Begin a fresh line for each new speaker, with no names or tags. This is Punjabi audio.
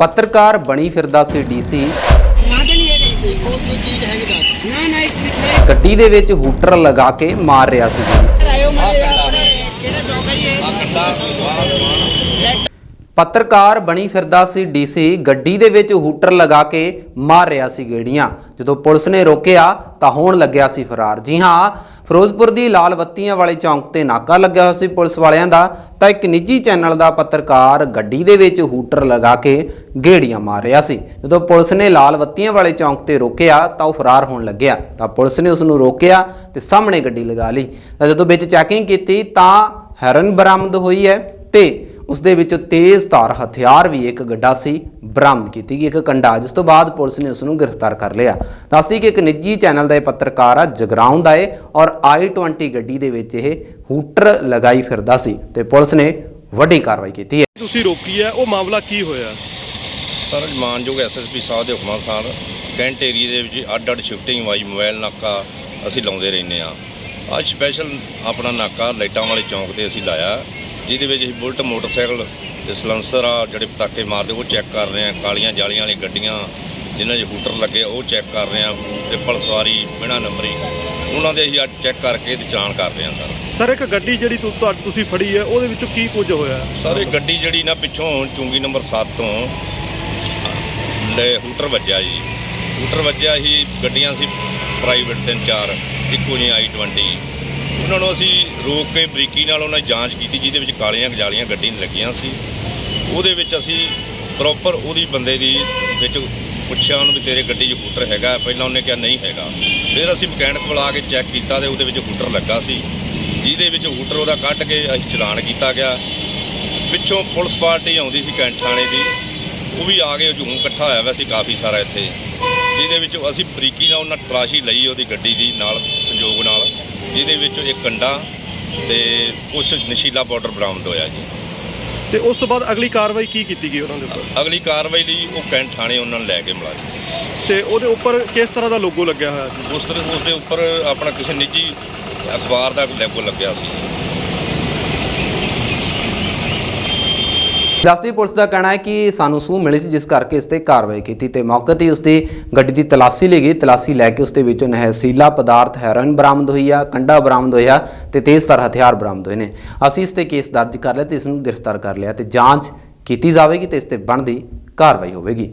ਪੱਤਰਕਾਰ ਬਣੀ ਫਿਰਦਾ ਸੀ ਡੀਸੀ।
ਨਾ ਦੇ
ਗੱਡੀ ਦੇ ਵਿੱਚ ਹੂਟਰ ਲਗਾ ਕੇ ਮਾਰ ਰਿਹਾ ਸੀ।
ਜੀ
ਪੱਤਰਕਾਰ ਬਣੀ ਫਿਰਦਾ ਸੀ ਡੀਸੀ, ਗੱਡੀ ਦੇ ਵਿੱਚ ਹੂਟਰ ਲਗਾ ਕੇ ਮਾਰ ਰਿਹਾ ਸੀ ਗੇੜੀਆਂ। ਜਦੋਂ ਪੁਲਿਸ ਨੇ ਰੋਕਿਆ ਤਾਂ ਹੋਣ ਲੱਗਿਆ ਸੀ ਫਰਾਰ। ਜੀ ਹਾਂ, ਫਿਰੋਜ਼ਪੁਰ ਦੀ ਲਾਲ ਬੱਤੀਆਂ ਵਾਲੇ ਚੌਂਕ ਤੇ ਨਾਕਾ ਲੱਗਿਆ ਹੋਇਆ ਸੀ ਪੁਲਿਸ ਵਾਲਿਆਂ ਦਾ। ਤਾਂ ਇੱਕ ਨਿੱਜੀ ਚੈਨਲ ਦਾ ਪੱਤਰਕਾਰ ਗੱਡੀ ਦੇ ਵਿੱਚ ਹੂਟਰ ਲਗਾ ਕੇ ਗੇੜੀਆਂ ਮਾਰ ਰਿਹਾ ਸੀ। ਜਦੋਂ ਪੁਲਿਸ ਨੇ ਲਾਲ ਬੱਤੀਆਂ ਵਾਲੇ ਚੌਂਕ ਤੇ ਰੋਕਿਆ ਤਾਂ ਉਹ ਫਰਾਰ ਹੋਣ ਲੱਗਿਆ। ਤਾਂ ਪੁਲਿਸ ਨੇ ਉਸ ਨੂੰ ਰੋਕਿਆ ਤੇ ਸਾਹਮਣੇ ਗੱਡੀ ਲਗਾ ਲਈ। ਤਾਂ ਜਦੋਂ ਵਿੱਚ ਚੈਕਿੰਗ ਕੀਤੀ ਤਾਂ ਹੈਰਨ ਬਰਾਮਦ ਹੋਈ ਹੈ ਤੇ ਉਸ ਦੇ ਵਿੱਚ ਤੇਜ਼ ਧਾਰ ਹਥਿਆਰ ਵੀ ਇੱਕ ਗੱਡਾ ਸੀ ਬਰਾਮਦ ਕੀਤੀ ਗਈ। ਇੱਕ ਕੰਡਾ ਜਿਸ ਤੋਂ ਬਾਅਦ ਪੁਲਿਸ ਨੇ ਉਸ ਨੂੰ ਗ੍ਰਿਫਤਾਰ ਕਰ ਲਿਆ। ਦੱਸਦੀ ਕਿ ਇੱਕ ਨਿੱਜੀ ਚੈਨਲ ਦਾ ਇਹ ਪੱਤਰਕਾਰ ਆ ਜਗਰਾਉਂ ਦਾ ਏ ਔਰ i20 ਗੱਡੀ ਦੇ ਵਿੱਚ ਇਹ ਹੂਟਰ ਲਗਾਈ ਫਿਰਦਾ ਸੀ ਤੇ ਪੁਲਿਸ ਨੇ ਵੱਡੀ ਕਾਰਵਾਈ ਕੀਤੀ ਹੈ।
ਤੁਸੀਂ ਰੋਕੀ ਹੈ ਉਹ ਮਾਮਲਾ ਕੀ ਹੋਇਆ?
ਸਰ ਮਾਨਯੋਗ ਐਸਐਸਪੀ ਸਾਹਿਬ ਦੇ ਹੁਕਮਾਂ ਅਨੁਸਾਰ ਕੈਂਟ ਏਰੀਏ ਦੇ ਵਿੱਚ ਅੱਡ ਅੱਡ ਸ਼ਿਫਟਿੰਗ ਵਾਈਜ਼ ਮੋਬਾਈਲ ਨਾਕਾ ਅਸੀਂ ਲਾਉਂਦੇ ਰਹਿੰਦੇ ਆ ਅੱਜ ਸਪੈਸ਼ਲ ਆਪਣਾ ਨਾਕਾ ਲਾਈਟਾਂ ਵਾਲੇ ਚੌਂਕ ਤੇ ਅਸੀਂ ਲਾਇਆ। ਜਿਹਦੇ ਵਿੱਚ ਅਸੀਂ ਬੁਲਟ ਮੋਟਰਸਾਈਕਲ ਤੇ ਸਲੈਂਸਰ ਆ ਜਿਹੜੇ ਪਟਾਕੇ ਮਾਰਦੇ ਉਹ ਚੈੱਕ ਕਰ ਰਹੇ ਆ ਕਾਲੀਆਂ ਜਾਲੀਆਂ ਵਾਲੀ ਗੱਡੀਆਂ ਜਿਨ੍ਹਾਂ 'ਚ ਹੂਟਰ ਲੱਗੇ ਉਹ ਚੈੱਕ ਕਰ ਰਹੇ ਆ ਟ੍ਰਿਪਲ ਸਵਾਰੀ ਬਿਨਾਂ ਨੰਬਰੀ। ਉਹਨਾਂ ਦੇ ਅਸੀਂ ਅੱਜ ਚੈੱਕ ਕਰਕੇ ਤੇ ਚਲਾਨ ਕਰ ਰਹੇ ਆ ਸਰ।
ਸਰ ਇੱਕ ਗੱਡੀ ਜਿਹੜੀ ਤੁ- ਤੁਹਾ- ਤੁਸੀਂ ਫੜੀ ਹੈ ਉਹਦੇ ਵਿੱਚੋਂ ਕੀ ਕੁਝ ਹੋਇਆ?
ਸਰ ਇਹ ਗੱਡੀ ਜਿਹੜੀ ਨਾ ਪਿੱਛੋਂ ਚੁੰਗੀ ਨੰਬਰ 7 ਤੋਂ ਲੈ ਹੂਟਰ ਵੱਜਿਆ ਜੀ। ਹੂਟਰ ਵੱਜਿਆ ਹੀ ਗੱਡੀਆਂ ਸੀ ਪ੍ਰਾਈਵੇਟ ਤਿੰਨ ਚਾਰ ਇੱਕੋ ਜਿਹੀ ਆਈ 20 ਉਹਨਾਂ ਨੂੰ ਅਸੀਂ ਰੋਕ ਕੇ ਬਰੀਕੀ ਨਾਲ ਉਹਨਾਂ ਦੀ ਜਾਂਚ ਕੀਤੀ, ਜਿਹਦੇ ਵਿੱਚ ਕਾਲੀਆਂ ਗਜਾਲੀਆਂ ਗੱਡੀ ਨੇ ਲੱਗੀਆਂ ਸੀ। ਉਹਦੇ ਵਿੱਚ ਅਸੀਂ ਪ੍ਰੋਪਰ ਉਹਦੀ ਬੰਦੇ ਦੀ ਵਿੱਚ ਪੁੱਛਿਆ ਉਹਨੂੰ ਵੀ ਤੇਰੇ ਗੱਡੀ 'ਚ ਹੂਟਰ ਹੈਗਾ? ਪਹਿਲਾਂ ਉਹਨੇ ਕਿਹਾ ਨਹੀਂ ਹੈਗਾ। ਫਿਰ ਅਸੀਂ ਮਕੈਨਿਕ ਬੁਲਾ ਕੇ ਚੈੱਕ ਕੀਤਾ ਤੇ ਉਹਦੇ ਵਿੱਚ ਹੂਟਰ ਲੱਗਾ ਸੀ। ਜਿਹਦੇ ਵਿੱਚ ਹੂਟਰ ਉਹਦਾ ਕੱਢ ਕੇ ਅਸੀਂ ਚਲਾਨ ਕੀਤਾ ਗਿਆ। ਪਿੱਛੋਂ ਪੁਲਿਸ ਪਾਰਟੀ ਆਉਂਦੀ ਸੀ ਕੈਂਟ ਥਾਣੇ ਦੀ। ਉਹ ਵੀ ਆ ਗਏ ਹਜੂਮ ਇਕੱਠਾ ਹੋਇਆ ਵੈਸੇ ਕਾਫੀ ਸਾਰਾ ਇੱਥੇ। ਜਿਹਦੇ ਵਿੱਚ ਅਸੀਂ ਬਰੀਕੀ ਨਾਲ ਉਹਨਾਂ ਤਲਾਸ਼ੀ ਲਈ ਉਹਦੀ ਗੱਡੀ ਦੀ ਨਾਲ ਸੰਯੋਗ ਨਾਲ ਜਿਹਦੇ ਵਿੱਚ ਇੱਕ ਕੰਡਾ ਤੇ ਕੁਛ ਨਸ਼ੀਲਾ ਪਾਊਡਰ ਬਰਾਮਦ ਹੋਇਆ ਜੀ।
ਤੇ ਉਸ ਤੋਂ ਬਾਅਦ ਅਗਲੀ ਕਾਰਵਾਈ ਕੀ ਕੀਤੀ ਗਈ ਉਹਨਾਂ ਦੇ ਉੱਪਰ?
ਅਗਲੀ ਕਾਰਵਾਈ ਲਈ ਉਹ ਕੈਂਟ ਥਾਣੇ ਉਹਨਾਂ ਨੂੰ ਲੈ ਕੇ ਮੁਲਾਜ਼ਮ
ਤੇ ਉਹਦੇ ਉੱਪਰ ਕਿਸ ਤਰ੍ਹਾਂ ਦਾ ਲੋਗੋ ਲੱਗਿਆ ਹੋਇਆ ਸੀ?
ਉਸ ਤਰ੍ਹਾਂ ਉਸ ਦੇ ਉੱਪਰ ਆਪਣਾ ਕਿਸੇ ਨਿੱਜੀ ਅਖਬਾਰ ਦਾ ਲੈਗੋ ਲੱਗਿਆ ਸੀ।
ਜਸਤੀ ਪੁਲਿਸ ਦਾ ਕਹਿਣਾ ਹੈ ਕਿ ਸਾਨੂੰ ਸੂਹ ਮਿਲੀ ਸੀ, ਜਿਸ ਕਰਕੇ ਇਸ ਤੇ ਕਾਰਵਾਈ ਕੀਤੀ ਤੇ ਮੌਕੇ ਤੇ ਉਸ ਦੀ ਗੱਡੀ ਦੀ ਤਲਾਸ਼ੀ ਲਈ ਗਈ। ਤਲਾਸ਼ੀ ਲੈ ਕੇ ਉਸ ਦੇ ਵਿੱਚੋਂ ਨਹਿਸੀਲਾ ਪਦਾਰਥ ਹੈਰੋਇਨ ਬਰਾਮਦ ਹੋਈ ਆ, ਕੰਡਾ ਬਰਾਮਦ ਹੋਇਆ ਤੇ ਤੇਜ਼ਧਾਰ ਹਥਿਆਰ ਬਰਾਮਦ ਹੋਏ ਨੇ। ਅਸੀਂ ਇਸ ਤੇ ਕੇਸ ਦਰਜ ਕਰ ਲਿਆ ਤੇ ਇਸ ਨੂੰ ਗ੍ਰਿਫਤਾਰ ਕਰ ਲਿਆ ਤੇ ਜਾਂਚ ਕੀਤੀ ਜਾਵੇਗੀ ਤੇ ਇਸ ਤੇ ਬਣਦੀ ਕਾਰਵਾਈ ਹੋਵੇਗੀ।